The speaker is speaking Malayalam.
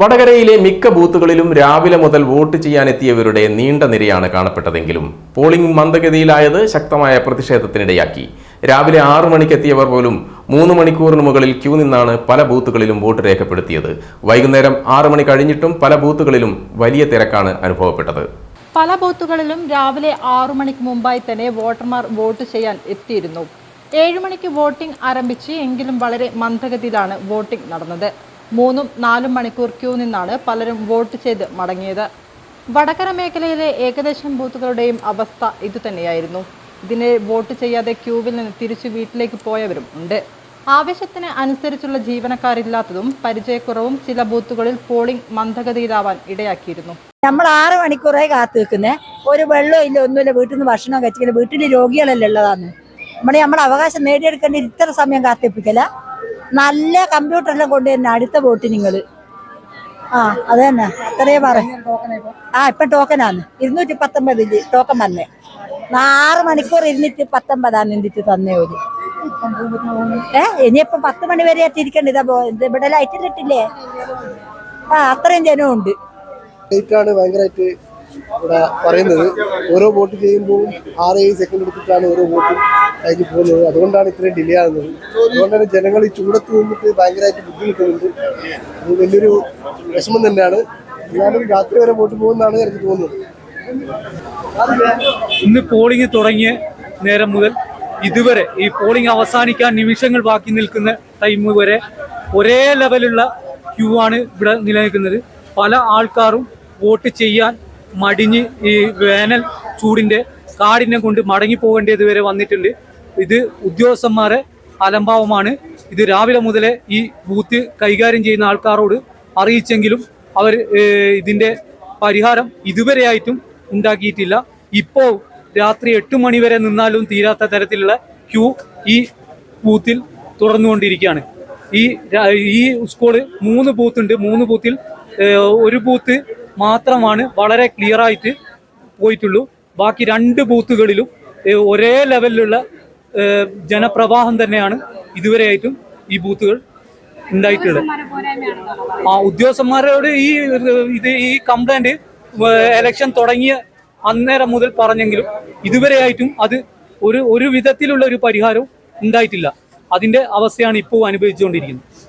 വടകരയിലെ മിക്ക ബൂത്തുകളിലും രാവിലെ മുതൽ വോട്ട് ചെയ്യാനെത്തിയവരുടെ നീണ്ട നിരയാണ് കാണപ്പെട്ടതെങ്കിലും പോളിംഗ് മന്ദഗതിയിലായത് ശക്തമായ പ്രതിഷേധത്തിനിടയാക്കി. രാവിലെ ആറു മണിക്കെത്തിയവർ പോലും മൂന്ന് മണിക്കൂറിന് മുകളിൽ ക്യൂ നിന്നാണ് പല ബൂത്തുകളിലും വോട്ട് രേഖപ്പെടുത്തിയത്. വൈകുന്നേരം ആറു മണി കഴിഞ്ഞിട്ടും പല ബൂത്തുകളിലും വലിയ തിരക്കാണ് അനുഭവപ്പെട്ടത്. പല ബൂത്തുകളിലും രാവിലെ ആറു മണിക്ക് മുമ്പായി തന്നെ വോട്ടർമാർ വോട്ട് ചെയ്യാൻ എത്തിയിരുന്നു. ഏഴു മണിക്ക് വോട്ടിംഗ് ആരംഭിച്ച് എങ്കിലും വളരെ മന്ദഗതിയിലാണ് വോട്ടിംഗ് നടന്നത്. മൂന്നും നാലും മണിക്കൂർ ക്യൂ നിന്നാണ് പലരും വോട്ട് ചെയ്ത് മടങ്ങിയത്. വടകര മേഖലയിലെ ഏകദേശം ബൂത്തുകളുടെയും അവസ്ഥ ഇതുതന്നെയായിരുന്നു. ഇതിനെ വോട്ട് ചെയ്യാതെ ക്യൂവിൽ നിന്ന് തിരിച്ചു വീട്ടിലേക്ക് പോയവരും ഉണ്ട്. ആവശ്യത്തിന് അനുസരിച്ചുള്ള ജീവനക്കാരില്ലാത്തതും പരിചയക്കുറവും ചില ബൂത്തുകളിൽ പോളിംഗ് മന്ദഗതിയിലാവാൻ ഇടയാക്കിയിരുന്നു. നമ്മൾ ആറ് മണിക്കൂറേ കാത്തു നിൽക്കുന്നേ. ഒരു വെള്ളം ഇല്ല ഒന്നുമില്ല. വീട്ടിൽ നിന്ന് ഭക്ഷണം കഴിച്ചില്ല വീട്ടിൽ രോഗികളല്ലേ ഉള്ളതാണ് നമ്മൾ നമ്മുടെ അവകാശം നേടിയെടുക്കേണ്ട ഇത്ര സമയം കാത്തിപ്പിക്കല. നല്ല കമ്പ്യൂട്ടറെല്ലാം കൊണ്ട് തന്നെ അടുത്ത വോട്ട് നിങ്ങൾ. ആ അത് തന്നെ. അത്രയേ പറ. ആ ഇപ്പൊ ടോക്കനാണ് ഇരുന്നൂറ്റി പത്തൊമ്പത് ടോക്കൻ വന്നേ ആറ് മണിക്കൂർ ഇരുന്നിട്ട് പത്തൊമ്പതാണ് എന്തിട്ട് തന്നേ ഒരു. ഏ ഇനിയിപ്പോ പത്ത് മണി വരെ എത്തിയിരിക്കണ്ട ഇവിടെ ഇത് ഇവിടെ ലൈറ്റിലിട്ടില്ലേ ആ അത്രയും ജനമുണ്ട് ഭയങ്കരമായിട്ട് ഇവിടെ പറയുന്നത് ഓരോ വോട്ട് ചെയ്യുമ്പോൾ ആറ് ഏഴ് സെക്കൻഡ് എടുത്തിട്ടാണ് ഓരോ വോട്ടും കഴിഞ്ഞ് പോകുന്നത്. അതുകൊണ്ടാണ് ഇത്രയും ഡിലേ ആകുന്നത്. അതുകൊണ്ടാണ് ജനങ്ങൾ ഈ ചൂടത്ത് നിന്നിട്ട് ഭയങ്കരമായിട്ട് ബുദ്ധിമുട്ടുന്നുണ്ട്. അത് വലിയൊരു വിഷമം തന്നെയാണ്. എന്നാലും രാത്രി വരെ വോട്ട് പോകുന്നതാണ് എനിക്ക് തോന്നുന്നത്. ഇന്ന് പോളിംഗ് തുടങ്ങിയ നേരം മുതൽ ഇതുവരെ ഈ പോളിംഗ് അവസാനിക്കാൻ നിമിഷങ്ങൾ ബാക്കി നിൽക്കുന്ന ടൈം വരെ ഒരേ ലെവലുള്ള ക്യൂ ആണ് ഇവിടെ നിലനിൽക്കുന്നത്. പല ആൾക്കാരും വോട്ട് ചെയ്യാൻ മടിഞ്ഞ് ഈ വേനൽ ചൂടിന്റെ കാടിനെ കൊണ്ട് മടങ്ങി പോകേണ്ടത് വരെ വന്നിട്ടുണ്ട്. ഇത് ഉദ്യോഗസ്ഥന്മാരെ അലംഭാവമാണ്. ഇത് രാവിലെ മുതലേ ഈ ബൂത്ത് കൈകാര്യം ചെയ്യുന്ന ആൾക്കാരോട് അറിയിച്ചെങ്കിലും അവർ ഇതിന്റെ പരിഹാരം ഇതുവരെയായിട്ടും ഉണ്ടാക്കിയിട്ടില്ല. ഇപ്പോൾ രാത്രി എട്ട് മണി വരെ നിന്നാലും തീരാത്ത തരത്തിലുള്ള ക്യൂ ഈ ബൂത്തിൽ തുറന്നുകൊണ്ടിരിക്കുകയാണ് ഈ ഈ സ്കൂൾ മൂന്ന് ബൂത്തുണ്ട്. മൂന്ന് ബൂത്തിൽ ഒരു ബൂത്ത് മാത്രമാണ് വളരെ ക്ലിയർ ആയിട്ട് പോയിട്ടുള്ളൂ. ബാക്കി രണ്ട് ബൂത്തുകളിലും ഒരേ ലെവലിലുള്ള ജനപ്രവാഹം തന്നെയാണ് ഇതുവരെയായിട്ടും ഈ ബൂത്തുകൾ ഉണ്ടായിട്ടുള്ളത്. ആ ഉദ്യോഗസ്ഥന്മാരോട് ഈ ഇത് ഈ കംപ്ലൈന്റ് എലക്ഷൻ തുടങ്ങിയ അന്നേരം മുതൽ പറഞ്ഞെങ്കിലും ഇതുവരെയായിട്ടും അത് ഒരു ഒരു വിധത്തിലുള്ള ഒരു പരിഹാരവും ഉണ്ടായിട്ടില്ല. അതിന്റെ അവസ്ഥയാണ് ഇപ്പോൾ അനുഭവിച്ചുകൊണ്ടിരിക്കുന്നത്.